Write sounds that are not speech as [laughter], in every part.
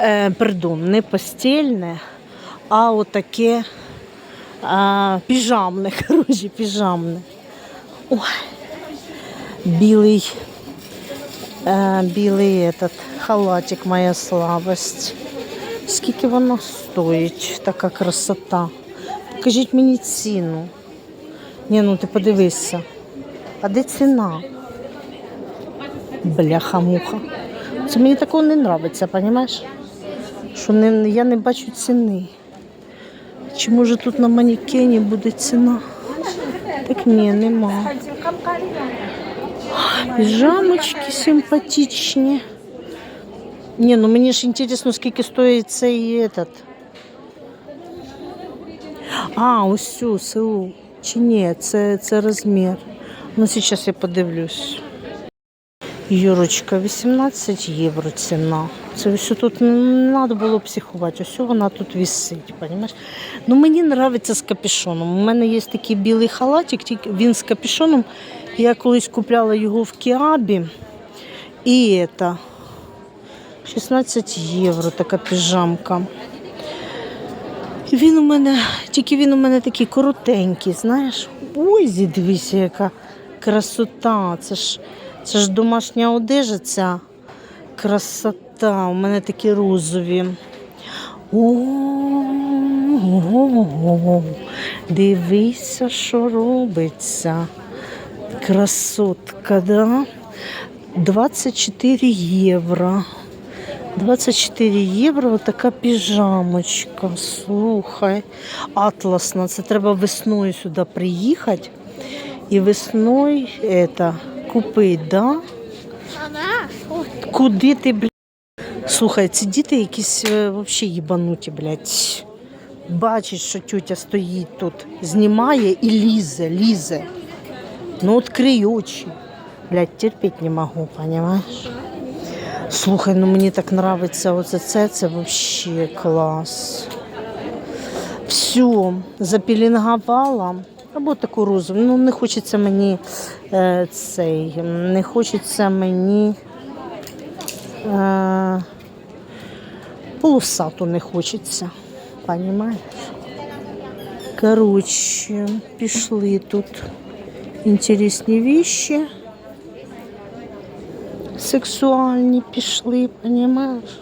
Е, пардон, не постільне, а отаке а, піжамне, [laughs] коротше, піжамне. Ой, білий, е, білий этот, халатик моя слабость. Скільки воно стоїть, така красота. Покажіть мені ціну. Ні, ну ти подивися. А де ціна? Бляха-муха. Це мені такого не подобається, розумієш? Що не, я не бачу ціни. Чи може тут на манекені буде ціна? Так ні, нема. Піжамочки симпатичні. Ні, ну мені ж інтересно, скільки стоїть цей этот. А, ось цю селу. Чи ні, це, це розмір. Ну, зараз я подивлюсь. Юрочка, 18 євро ціна. Це все тут не треба було психувати. Ось вона тут висить, розумієш? Ну мені подобається з капюшоном. У мене є такий білий халатик, він з капюшоном. Я колись купляла його в Кіабі. І це 16 євро така піжамка. Він у мене, тільки він у мене такий коротенький, знаєш. Ой, дивися, яка красота. Це ж, це ж домашня одежа, ця красота. У мене такі розові. О, дивися, що робиться. Красотка, да? 24 євро. 24 євро така піжамочка. Слухай, атласна. Це треба весною сюди приїхати і весною это, купити, да? Куди ти, блядь? Слухай, ці діти якісь е, вообще їбануті, блядь. Бачить, що тютя стоїть тут, знімає і лізе, лізе. Ну, відкрий очі. Блядь, терпіть не можу, понимаєш? Слухай, ну мені так подобається оце це, це взагалі клас. Все, запілінгувала. Або таку розову. Ну, не хочеться мені е, цей, не хочеться мені е, полосату не хочеться. Понімаєш? Коротше, пішли тут інтересні вещи. Сексуальні пішли, понімаєш?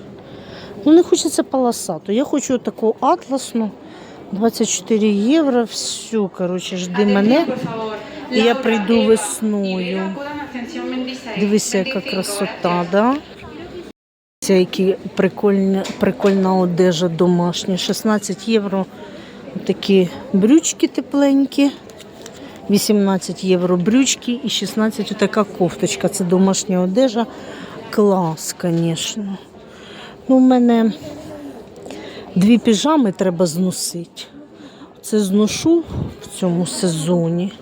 Ну, не хочеться полосату. Я хочу таку атласну. 24 євро, все, коротше, жди мене. І я прийду весною. Дивися, яка красота, да? Дивіться, які прикольні, прикольна одежа домашня. 16 євро. Такі брючки тепленькі. 18 євро брючки і 16 така кофточка. Це домашня одежа. Клас, звісно. Ну, у мене дві піжами треба зносити. Це зношу в цьому сезоні.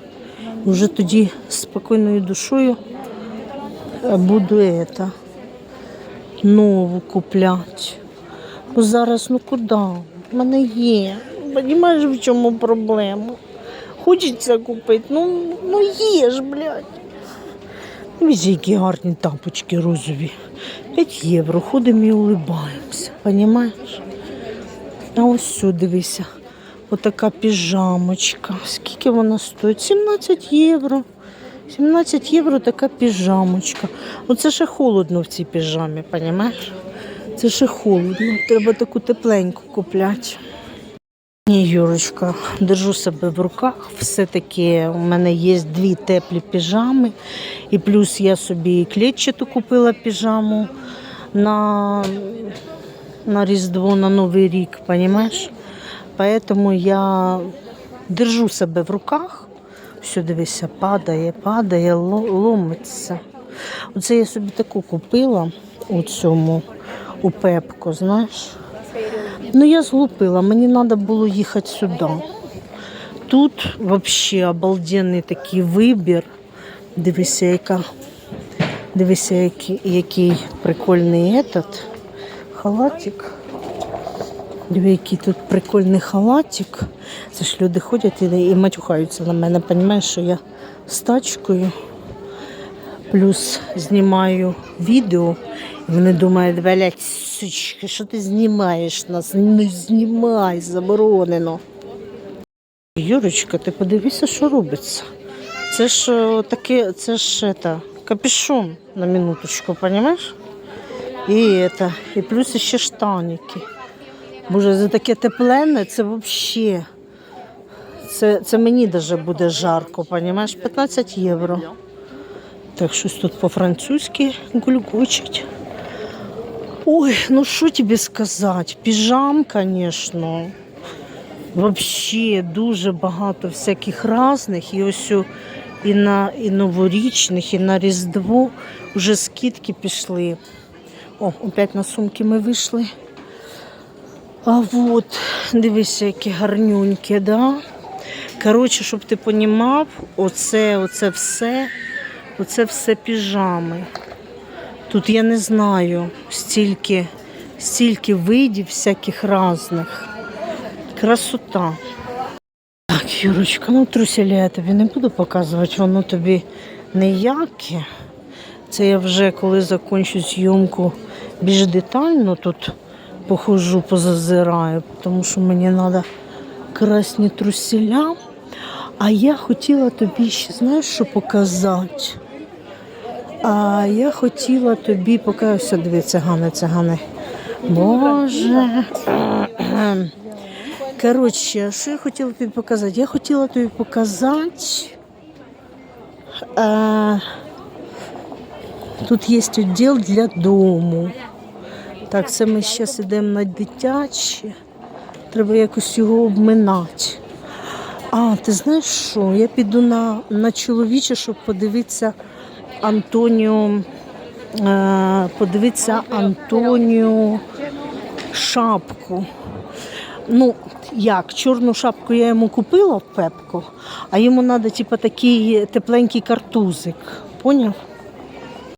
Вже тоді спокійною душою буду это, нову купляти. Бо зараз ну куди? У мене є. Розумієш, в чому проблема? Хочеться купити, ну, ну є ж, блядь. Візі, які гарні тапочки розові. 5 євро. Ходимо і улибаємося. Понімаєш? А ось сюди дивися. Отака піжамочка. Скільки вона стоїть? 17 євро. 17 євро така піжамочка. Оце ще холодно в цій піжамі, понімаєш? Це ще холодно. Треба таку тепленьку купляти. Ні, Юрочка, держу себе в руках. Все-таки у мене є дві теплі піжами. І плюс я собі клетчату купила піжаму на, на Різдво, на Новий рік, розумієш? Поэтому я держу себе в руках. Все, дивися, падає, падає, ломиться. Оце я собі таку купила у цьому, у Пепко, знаєш. Ну, я зглупила, мені треба було їхати сюди. Тут взагалі обалденний такий вибір. Дивися, яка, дивися, який, який прикольний этот халатик. Диви, який тут прикольний халатик. Це ж люди ходять і, і матюхаються на мене, розумієш, що я з тачкою. Плюс знімаю відео Вони думають, блядь, сучка, що ти знімаєш нас? Не знімай, заборонено. Юрочка, ти подивися, що робиться. Це ж е, таке, це ж это, капюшон на минуточку, понимаешь? І это, і плюс ще штаники. Боже, за таке теплене, це взагалі. Це, це мені даже буде жарко, понимаешь? 15 євро. Так, щось тут по-французьки гулькочить. Ой, ну що тобі сказати? Піжам, звісно. Вообще дуже багато всяких різних. І ось і на і новорічних, і на Різдво вже скидки пішли. О, опять на сумки ми вийшли. А от, дивися, які гарнюнькі, да? Коротше, щоб ти понімав, оце, оце все, оце все піжами. Тут я не знаю стільки, стільки видів всяких різних. Красота. Так, Юрочка, ну труселя я тобі не буду показувати, воно тобі ніяке. Це я вже коли закінчу зйомку більш детально тут похожу, позазираю, тому що мені треба красні труселя. А я хотіла тобі ще, знаєш, що показати? А я хотіла тобі показати, диви, цигани, цигани. Боже. Коротше, що я хотіла тобі показати? Я хотіла тобі показати. Е, тут є відділ для дому. Так, це ми зараз йдемо на дитяче. Треба якось його обминати. А, ти знаєш що? Я піду на, на чоловіче, щоб подивитися Антоніо. Е, подивитися Антоніо шапку. Ну, як, чорну шапку я йому купила в пепку, а йому треба, типу, такий тепленький картузик. Поняв?